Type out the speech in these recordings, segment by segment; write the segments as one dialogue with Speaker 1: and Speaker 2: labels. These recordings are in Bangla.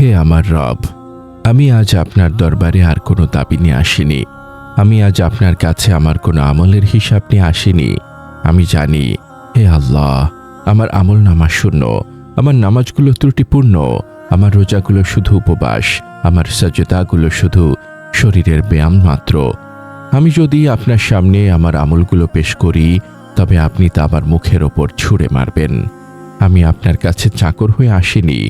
Speaker 1: হে আমার রব, আমি আজ আপনার দরবারে আর কোনো দাবি নিয়ে আসিনি। আমি আজ আপনার কাছে আমার কোনো আমলের হিসাব নিয়ে আসিনি। আমি জানি, হে আল্লাহ, আমার আমল নামা শূন্য, আমার নামাজগুলো ত্রুটিপূর্ণ, আমার রোজাগুলো শুধু উপবাস, আমার সজ্জতাগুলো শুধু শরীরের ব্যায়াম মাত্র। আমি যদি আপনার সামনে আমার আমলগুলো পেশ করি, তবে আপনি তা আমার মুখের ওপর ছুঁড়ে মারবেন। আমি আপনার কাছে চাকর হয়ে আসিনি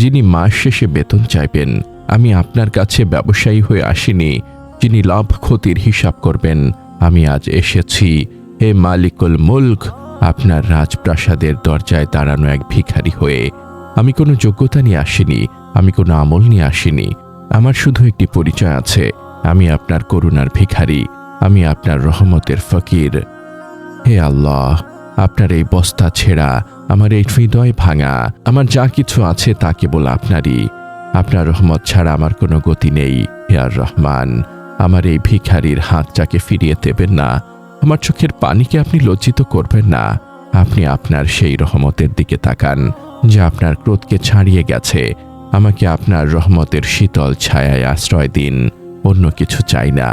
Speaker 1: যিনি মাস শেষে বেতন চাইবেন, আমি আপনার কাছে ব্যবসায়ী হয়ে আসিনি, যিনি লাভ ক্ষতির হিসাব করবেন, আমি আজ এসেছি। হে মালিকুল মুলক, আপনার রাজপ্রাসাদের দরজায় দাঁড়ানো এক ভিখারি হয়ে, আমি কোনো যোগ্যতা নিয়ে আসিনি, আমি কোনো আমল নিয়ে আসিনি, আমার শুধু একটি পরিচয় আছে, আমি আপনার করুণার ভিখারি, আমি আপনার রহমতের ফকির। হে আল্লাহ, আপনার এই বস্তা ছেঁড়া আমার এই হৃদয় ভাঙা, আমার যা কিছু আছে তা কেবল আপনারই। আপনার রহমত ছাড়া আমার কোনো গতি নেই, হে আর রহমান। আমার এই ভিখারির হাতটাকে ফিরিয়ে দেবেন না। আমার চোখের পানিকে আপনি লজ্জিত করবেন না। আপনি আপনার সেই রহমতের দিকে তাকান, যা আপনার ক্রোধকে ছাড়িয়ে গেছে। আমাকে আপনার রহমতের শীতল ছায়ায় আশ্রয় দিন, অন্য কিছু চাই না।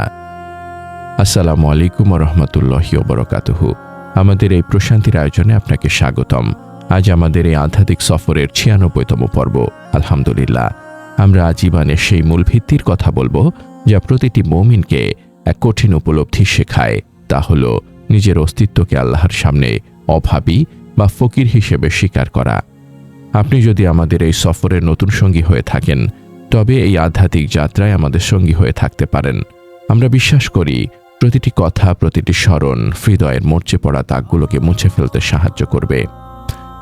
Speaker 1: আসসালামু আলাইকুম রহমতুল্লাহি ওবরকাতুহু আমাদের এই প্রশান্তির আয়োজনে আপনাকে স্বাগতম। আজ আমাদের এই আধ্যাত্মিক সফরের ছিয়ানব্বইতম পর্ব। আলহামদুলিল্লাহ। আমরা আজীবনের সেই মূল ভিত্তির কথা বলব, যা প্রতিটি মৌমিনকে এক কঠিন উপলব্ধি শেখায়। তা হল নিজের অস্তিত্বকে আল্লাহর সামনে অভাবী বা ফকির হিসেবে স্বীকার করা। আপনি যদি আমাদের এই সফরের নতুন সঙ্গী হয়ে থাকেন, তবে এই আধ্যাত্মিক যাত্রায় আমাদের সঙ্গী হয়ে থাকতে পারেন। আমরা বিশ্বাস করি, প্রতিটি কথা, প্রতিটি স্মরণ হৃদয়ের মরচে পড়া দাগগুলোকে মুছে ফেলতে সাহায্য করবে।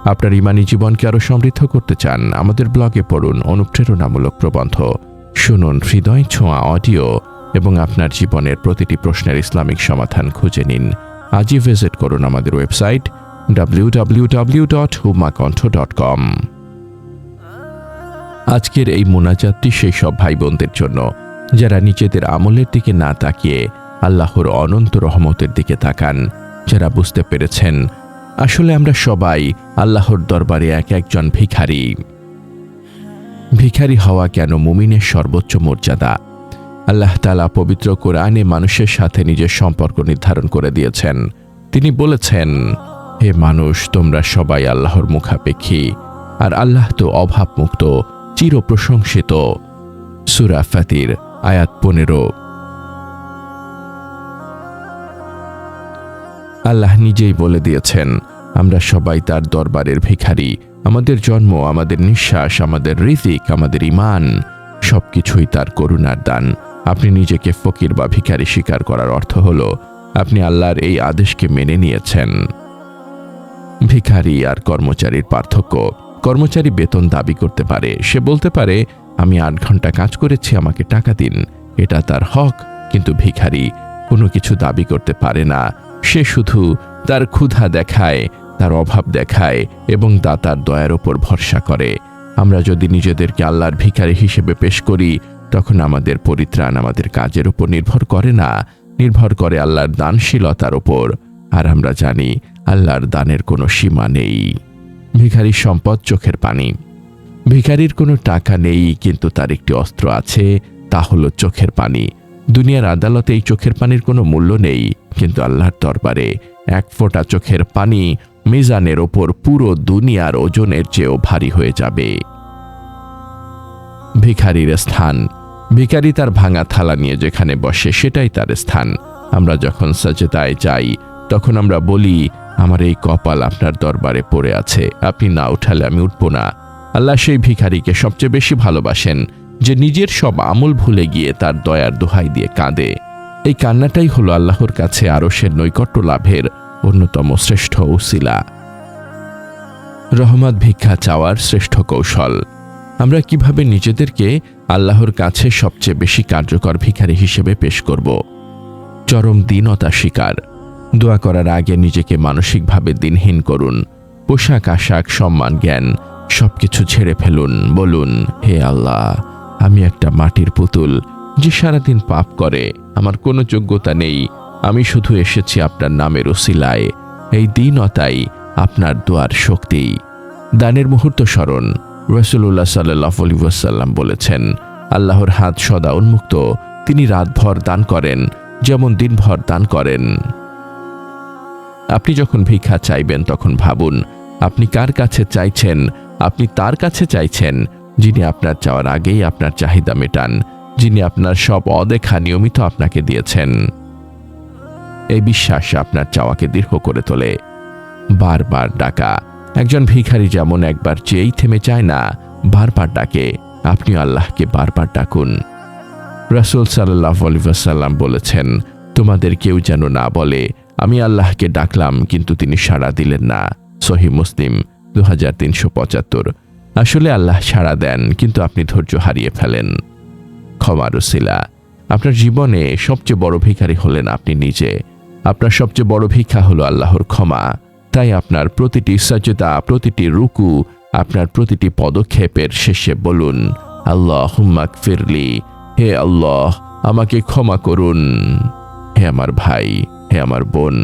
Speaker 1: আপনার ইমানি জীবনকে আরও সমৃদ্ধ করতে চান, আমাদের ব্লগে পড়ুন অনুপ্রেরণামূলক প্রবন্ধ। শুনুন হৃদয় ছোঁয়া অডিও এবং আপনার জীবনের প্রতিটি প্রশ্নের ইসলামিক সমাধান খুঁজে নিন। আজই ভিজিট করুন আমাদের ওয়েবসাইট www.humakantha.com আজকের এই মোনাজাতটি সেই সব ভাই বোনদের জন্য, যারা নিজেদের আমলের দিকে না তাকিয়ে আল্লাহর অনন্ত রহমতের দিকে তাকান, যারা বুঝতে পেরেছেন আসলে আমরা সবাই আল্লাহর দরবারে এক একজন ভিখারি। ভিখারি হওয়া কেন মুমিনের সর্বোচ্চ মর্যাদা? আল্লাহ তালা পবিত্র কোরআনে মানুষের সাথে নিজের সম্পর্ক নির্ধারণ করে দিয়েছেন। তিনি বলেছেন, হে মানুষ, তোমরা সবাই আল্লাহর মুখাপেক্ষী, আর আল্লাহ তো অভাবমুক্ত চির প্রশংসিত সুরা ফাতির, আয়াত পনেরো। আল্লাহ নিজেই বলে দিয়েছেন আমরা সবাই তার দরবারের ভিখারি। আমাদের জন্ম, আমাদের নিঃশ্বাস, আমাদের রিজিক, আমাদের ইমান সবকিছুই তার করুণার দান। আপনি নিজেকে ফকির বা ভিখারি স্বীকার করার অর্থ হল, আপনি আল্লাহর এই আদেশকে মেনে নিয়েছেন। ভিখারি আর কর্মচারীর পার্থক্য, কর্মচারী বেতন দাবি করতে পারে। সে বলতে পারে, আমি আট ঘণ্টা কাজ করেছি, আমাকে টাকা দিন। এটা তার হক, কিন্তু ভিখারি কোনো কিছু দাবি করতে পারে না। সে শুধু তার ক্ষুধা দেখায় তার অভাব দেখায় এবং তা তার দয়ার ওপর ভরসা করে। আমরা যদি নিজেদেরকে আল্লাহর ভিখারি হিসেবে পেশ করি, তখন আমাদের পরিত্রাণ আমাদের কাজের উপর নির্ভর করে না, নির্ভর করে আল্লাহর দানশীলতার ওপর আর আমরা জানি, আল্লাহর দানের কোনো সীমা নেই। ভিখারির সম্পদ চোখের পানি। ভিখারির কোনো টাকা নেই, কিন্তু তার একটি অস্ত্র আছে, তা হলো চোখের পানি। দুনিয়ার আদালতে এই চোখের পানির কোনো মূল্য নেই, কিন্তু আল্লাহর দরবারে এক ফোঁটা চোখের পানি মিজানের ওপর পুরো দুনিয়ার ওজনের চেয়েও ভারী হয়ে যাবে। ভিখারির স্থান। ভিখারি তার ভাঙা থালা নিয়ে যেখানে বসে সেটাই তার স্থান। আমরা যখন সাজেদায় যাই, তখন আমরা বলি, আমার এই কপাল আপনার দরবারে পড়ে আছে। আপনি না উঠালে আমি উঠব না। আল্লাহ সেই ভিখারিকে সবচেয়ে বেশি ভালোবাসেন, যে নিজের সব আমল ভুলে গিয়ে তার দয়ার দোহাই দিয়ে কাঁদে। এই কান্নাটাই হলো আল্লাহর কাছে আরশের নৈকট্য লাভের অন্যতম শ্রেষ্ঠ উসিলা রহমত ভিক্ষা চাওয়ার শ্রেষ্ঠ কৌশল। আমরা কীভাবে নিজেদেরকে আল্লাহর কাছে সবচেয়ে বেশি কার্যকর ভিখারি হিসেবে পেশ করব? চরম দীনতা শিকার। দোয়া করার আগে নিজেকে মানসিকভাবে দিনহীন করুন। পোশাক আশাক, সম্মান, জ্ঞান সবকিছু ছেড়ে ফেলুন, বলুন, হে আল্লাহ, আমি একটা মাটির পুতুল যে সারাদিন পাপ করে, আমার কোনো যোগ্যতা নেই আমি শুধু এসেছি আপনার নামের ওসিলায়। এই দীনতাই আপনার দোয়ার শক্তি। দানের মুহূর্ত স্মরণ রসুল্লাহ সাল্লাহ বলেছেন, আল্লাহর হাত সদা উন্মুক্ত, তিনি রাতভর দান করেন, যেমন দিনভর দান করেন। আপনি যখন ভিক্ষা চাইবেন, তখন ভাবুন, আপনি কার কাছে চাইছেন? আপনি তার কাছে চাইছেন, যিনি আপনার চাওয়ার আগেই আপনার চাহিদা মেটান, যিনি আপনার সব অদেখা নিয়মিত আপনাকে দিয়েছেন। এই বিশ্বাস আপনার চাওয়াকে দীর্ঘ করে তোলে। বারবার ডাকা। একজন ভিখারি যেমন একবার চেয়েই থেমে চায় না, বারবার ডাকে। আপনি আল্লাহকে বারবার ডাকুন। রাসুল সাল্লাহ আলিবাসাল্লাম বলেছেন, তোমাদের কেউ যেন না বলে, আমি আল্লাহকে ডাকলাম, কিন্তু তিনি সাড়া দিলেন না। সহি মুসলিম দু হাজার তিনশো পঁচাত্তর। আসলে আল্লাহ সাড়া দেন, কিন্তু আপনি ধৈর্য হারিয়ে ফেলেন। ক্ষমারুসিলা আপনার জীবনে সবচেয়ে বড় ভিখারি হলেন আপনি নিজে। আপনার সবচেয়ে বড় ভিক্ষা হলো আল্লাহর ক্ষমা। তাই আপনার প্রতিটি সচেতা প্রতিটি রুকু, আপনার প্রতিটি পদক্ষেপের শেষে বলুন আল্লাহ হুম্মাক ফিরলি হে আল্লাহ, আমাকে ক্ষমা করুন। হে আমার ভাই, হে আমার বোন,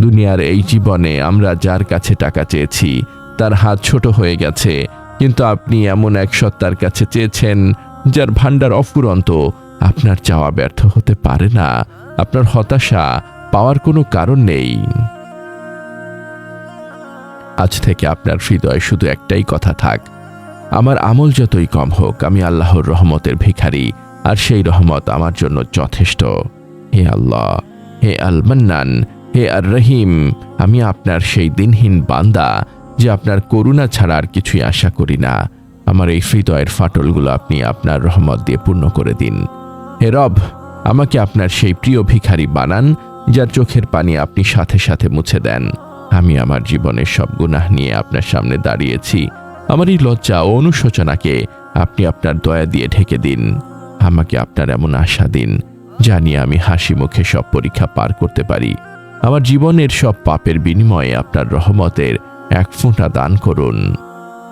Speaker 1: দুনিয়ার এই জীবনে আমরা যার কাছে টাকা চেয়েছি, তার হাত ছোট হয়ে গেছে, কিন্তু আপনি এমন এক সত্তার কাছে চেয়েছেন, যার ভাণ্ডার অফুরন্ত। আপনার চাওয়া ব্যর্থ হতে পারে না। আপনার হতাশা পাওয়ার কোনো কারণ নেই। আজ থেকে আপনার হৃদয়ে শুধু একটাই কথা থাক। আমার আমল যতই কম হোক, আমি আল্লাহর রহমতের ভিখারি, আর সেই রহমত আমার জন্য যথেষ্ট। হে আল্লাহ, হে আল মান্নান হে আর রহিম আমি আপনার সেই দিনহীন বান্দা, যে আপনার করুণা ছাড়া আর কিছুই আশা করি না। আমার এই হৃদয়ের ফাটলগুলো আপনি আপনার রহমত দিয়ে পূর্ণ করে দিন। হে রব, আমাকে আপনার সেই প্রিয় ভিখারি বানান যার চোখের পানি আপনি সাথে সাথে মুছে দেন। আমি আমার জীবনের সব গুনাহ নিয়ে আপনার সামনে দাঁড়িয়েছি। আমার এই লজ্জা ও অনুশোচনাকে আপনি আপনার দয়া দিয়ে ঢেকে দিন। আমাকে আপনার এমন আশা দিন জানি আমি হাসি মুখে সব পরীক্ষা পার করতে পারি। আমার জীবনের সব পাপের বিনিময়ে আপনার রহমতের এক ফোঁটা দান করুন।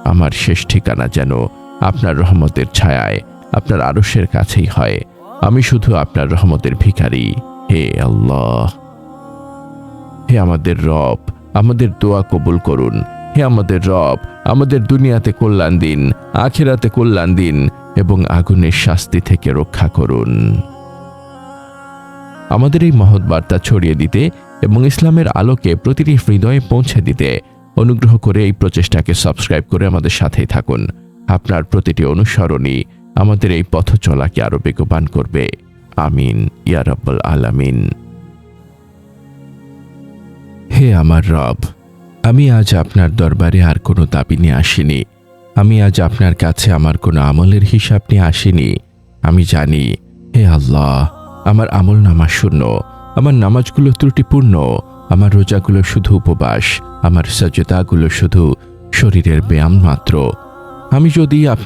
Speaker 1: আমার শেষ ঠিকানা যেন আপনার রহমতের ছায়ায়, আপনার আরশের কাছেই হয়। আমি শুধু আপনার রহমতের ভিখারি। হে আল্লাহ, হে আমাদের রব, আমাদের দোয়া কবুল করুন। হে আমাদের রব, আমাদের দুনিয়াতে কল্যাণ দিন, আখেরাতে কল্যাণ দিন এবং আগুনের শাস্তি থেকে রক্ষা করুন। আমাদের এই মহৎ বার্তা ছড়িয়ে দিতে এবং ইসলামের আলোকে প্রতিটি হৃদয়ে পৌঁছে দিতে অনুগ্রহ করে এই প্রচেষ্টাকে সাবস্ক্রাইব করে আমাদের সাথেই থাকুন। আপনার প্রতিটি অনুসরণই আমাদের এই পথ চলাকে আরও বেগবান করবে। আমিন, ইয়া রব্বুল আলামিন। হে আমার রব, আমি আজ আপনার দরবারে আর কোনো দাবি নিয়ে আসিনি। আমি আজ আপনার কাছে আমার কোনো আমলের হিসাব নিয়ে আসিনি। আমি জানি, হে আল্লাহ, আমার আমল নামা শূন্য, আমার নামাজগুলো ত্রুটিপূর্ণ, আমার রোজাগুলো শুধু উপবাস, আমার সজ্জতাগুলো শুধু শরীরের ব্যায়াম মাত্র। আমি যদি আপনার